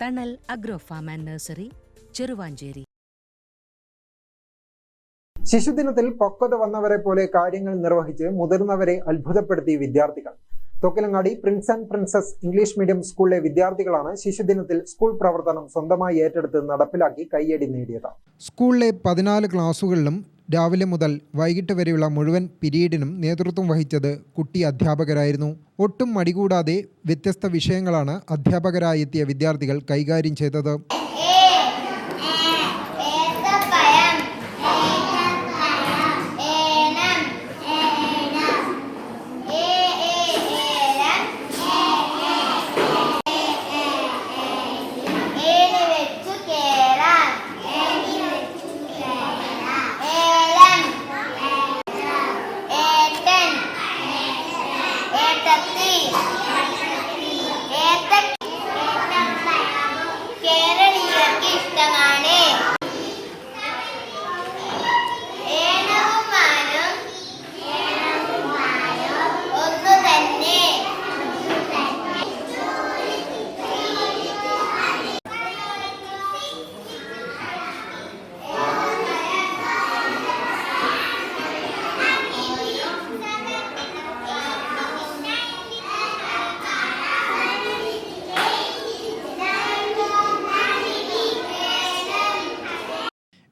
Thanal agro farm and nursery Cheruvanchery ശിശുദിനത്തിൽ പക്വത വന്നവരെ പോലെ കാര്യങ്ങൾ നിർവഹിച്ച് മുതിർന്നവരെ അത്ഭുതപ്പെടുത്തി വിദ്യാർത്ഥികൾ. Thokkilangadi prince and princess English medium സ്കൂളിലെ വിദ്യാർത്ഥികളാണ് ശിശുദിനത്തിൽ സ്കൂൾ പ്രവർത്തനം സ്വന്തമായി ഏറ്റെടുത്ത് നടപ്പിലാക്കി കയ്യടി നേടിയത്. സ്കൂളിലെ പതിനാല് ക്ലാസുകളിലും രാവിലെ മുതൽ വൈകിട്ട് വരെയുള്ള മുഴുവൻ പിരീഡിനും നേതൃത്വം വഹിച്ചത് കുട്ടി അധ്യാപകരായിരുന്നു. ഒട്ടും മടികൂടാതെ വ്യത്യസ്ത വിഷയങ്ങളാണ് അധ്യാപകരായെത്തിയ വിദ്യാർത്ഥികൾ കൈകാര്യം ചെയ്തത്.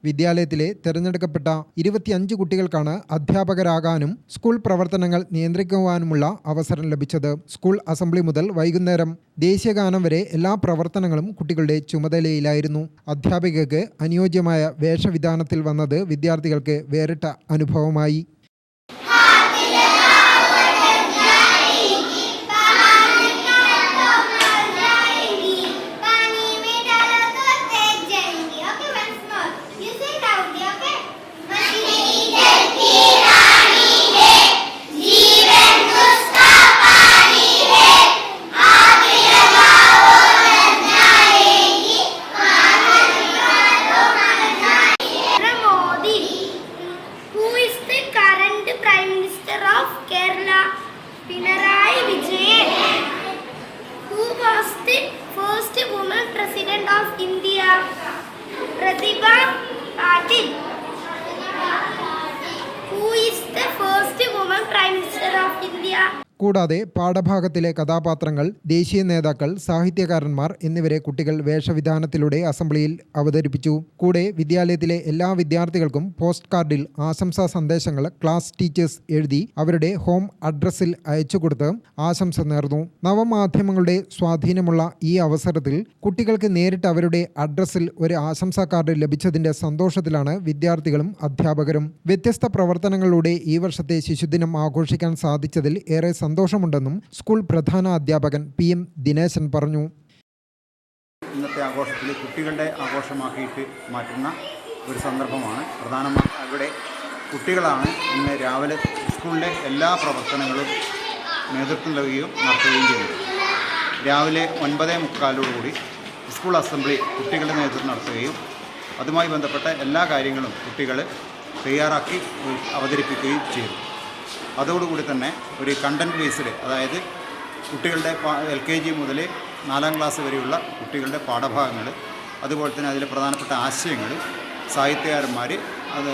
വിദ്യാലയത്തിലെ തിരഞ്ഞെടുക്കപ്പെട്ട ഇരുപത്തിയഞ്ച് കുട്ടികൾക്കാണ് അധ്യാപകരാകാനും സ്കൂൾ പ്രവർത്തനങ്ങൾ നിയന്ത്രിക്കുവാനുമുള്ള അവസരം ലഭിച്ചത്. സ്കൂൾ അസംബ്ലി മുതൽ വൈകുന്നേരം ദേശീയഗാനം വരെ എല്ലാ പ്രവർത്തനങ്ങളും കുട്ടികളുടെ ചുമതലയിലായിരുന്നു. അധ്യാപികയ്ക്ക് അനുയോജ്യമായ വേഷവിധാനത്തിൽ വന്നത് വിദ്യാർത്ഥികൾക്ക് വേറിട്ട അനുഭവമായി. First woman president of India? Pratibha Patil. Who is the first woman കൂടാതെ പാഠഭാഗത്തിലെ കഥാപാത്രങ്ങൾ ദേശീയ നേതാക്കൾ സാഹിത്യകാരന്മാർ എന്നിവരെ കുട്ടികൾ വേഷവിധാനത്തിലൂടെ അസംബ്ലിയിൽ അവതരിപ്പിച്ചു. കൂടെ വിദ്യാലയത്തിലെ എല്ലാ വിദ്യാർത്ഥികൾക്കും പോസ്റ്റ് കാർഡിൽ ആശംസാ സന്ദേശങ്ങൾ ക്ലാസ് ടീച്ചേഴ്സ് എഴുതി അവരുടെ ഹോം അഡ്രസ്സിൽ അയച്ചുകൊടുത്ത് ആശംസ നേർന്നു. നവമാധ്യമങ്ങളുടെ സ്വാധീനമുള്ള ഈ അവസരത്തിൽ കുട്ടികൾക്ക് നേരിട്ട് അവരുടെ അഡ്രസ്സിൽ ഒരു ആശംസാ കാർഡ് ലഭിച്ചതിന്റെ സന്തോഷത്തിലാണ് വിദ്യാർത്ഥികളും അധ്യാപകരും. വ്യത്യസ്ത പ്രവർത്തനങ്ങളിലൂടെ ഈ വർഷത്തെ ശിശുദിനം ആഘോഷിക്കാൻ സാധിച്ചതിൽ ഏറെ സന്തോഷമുണ്ടെന്നും സ്കൂൾ പ്രധാന അധ്യാപകൻ പി എം ദിനേശൻ പറഞ്ഞു. ഇന്നത്തെ ആഘോഷത്തിൽ കുട്ടികളുടെ ആഘോഷമാക്കിയിട്ട് മാറ്റുന്ന ഒരു സന്ദർഭമാണ്. പ്രധാനമായും അവിടെ കുട്ടികളാണ് ഇന്ന് രാവിലെ സ്കൂളിലെ എല്ലാ പ്രവർത്തനങ്ങളും നേതൃത്വം നൽകുകയും നടത്തുകയും ചെയ്യുന്നത്. രാവിലെ ഒൻപതേ മുക്കാലോടുകൂടി സ്കൂൾ അസംബ്ലി കുട്ടികളുടെ നേതൃത്വം നടത്തുകയും അതുമായി ബന്ധപ്പെട്ട എല്ലാ കാര്യങ്ങളും കുട്ടികൾ തയ്യാറാക്കി അവതരിപ്പിക്കുകയും ചെയ്തു. അതോടുകൂടി തന്നെ ഒരു കണ്ടന്റ് ബേസ്ഡ് അതായത് കുട്ടികളുടെ എൽ കെ ജി മുതൽ നാലാം ക്ലാസ് വരെയുള്ള കുട്ടികളുടെ പാഠഭാഗങ്ങൾ അതുപോലെ തന്നെ അതിലെ പ്രധാനപ്പെട്ട ആശയങ്ങൾ സാഹിത്യകാരന്മാർ അത്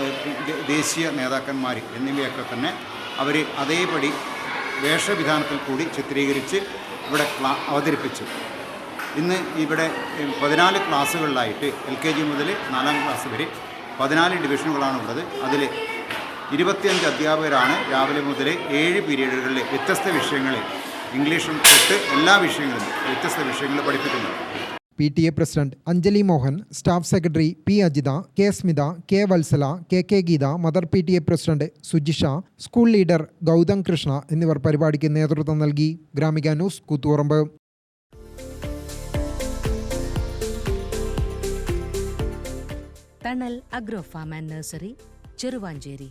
ദേശീയ നേതാക്കന്മാർ എന്നിവയൊക്കെ തന്നെ അവർ അതേപടി വേഷവിധാനത്തിൽ കൂടി ചിത്രീകരിച്ച് ഇവിടെ അവതരിപ്പിച്ചു. ഇന്ന് ഇവിടെ പതിനാല് ക്ലാസ്സുകളിലായിട്ട് എൽ കെ ജി മുതൽ നാലാം ക്ലാസ് വരെ പതിനാല് ഡിവിഷനുകളാണുള്ളത് അതിൽ ഇരുപത്തിയഞ്ച് അധ്യാപകരാണ് രാവിലെ മുതൽ ഏഴ് പീരീഡുകളിൽ വ്യത്യസ്ത വിഷയങ്ങളിൽ ഇംഗ്ലീഷും തൊട്ട് എല്ലാ വിഷയങ്ങളും വ്യത്യസ്ത വിഷയങ്ങൾ പഠിപ്പിക്കുന്നത്. P T A president Anjali Mohan staff secretary P Ajitha K Smitha K Valsala K K Geetha mother P T A president Sujisha school leader Gautham Krishna എന്നിവർ പരിപാടിക്ക് നേതൃത്വം നൽകി. Gramika news Koothuparamba. Thanal agro farm and nursery Cheruvanchery.